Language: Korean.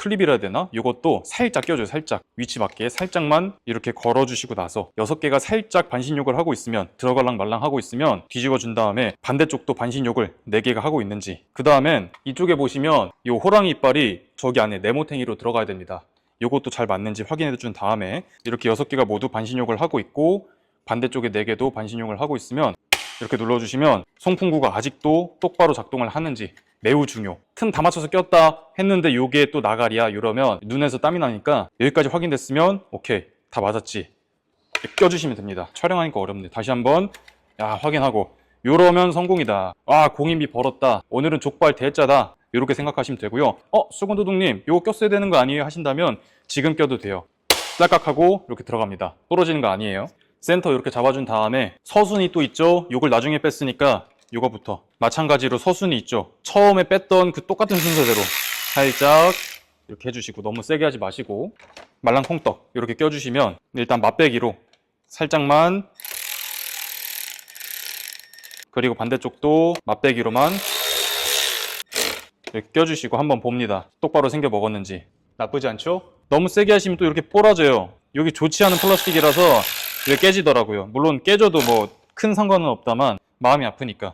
클립이라 해야 되나? 이것도 살짝 껴줘요 살짝. 위치 맞게 살짝만 이렇게 걸어주시고 나서 여섯 개가 살짝 반신욕을 하고 있으면 들어갈랑 말랑 하고 있으면 뒤집어 준 다음에 반대쪽도 반신욕을 네 개가 하고 있는지. 그 다음엔 이쪽에 보시면 이 호랑이 이빨이 저기 안에 네모탱이로 들어가야 됩니다. 이것도 잘 맞는지 확인해 준 다음에 이렇게 여섯 개가 모두 반신욕을 하고 있고 반대쪽에 네 개도 반신욕을 하고 있으면 이렇게 눌러주시면 송풍구가 아직도 똑바로 작동을 하는지 매우 중요. 틈 다 맞춰서 꼈다 했는데 요게 또 나가리야 이러면 눈에서 땀이 나니까 여기까지 확인됐으면 오케이 다 맞았지. 껴주시면 됩니다. 촬영하니까 어렵네. 다시 한번 야 확인하고 요러면 성공이다. 아 공인비 벌었다. 오늘은 족발 대짜다. 이렇게 생각하시면 되고요. 어 수건도둑님 요거 꼈어야 되는 거 아니에요 하신다면 지금 껴도 돼요. 딸깍하고 이렇게 들어갑니다. 떨어지는 거 아니에요. 센터 이렇게 잡아준 다음에 서순이 또 있죠. 요걸 나중에 뺐으니까 요거부터 마찬가지로 서순이 있죠. 처음에 뺐던 그 똑같은 순서대로 살짝 이렇게 해주시고 너무 세게 하지 마시고 말랑 콩떡 이렇게 껴주시면 일단 맛배기로 살짝만 그리고 반대쪽도 맛배기로만 이렇게 껴주시고 한번 봅니다. 똑바로 생겨 먹었는지 나쁘지 않죠? 너무 세게 하시면 또 이렇게 뽀라져요. 여기 좋지 않은 플라스틱이라서 깨지더라고요. 물론 깨져도 뭐 큰 상관은 없다만 마음이 아프니까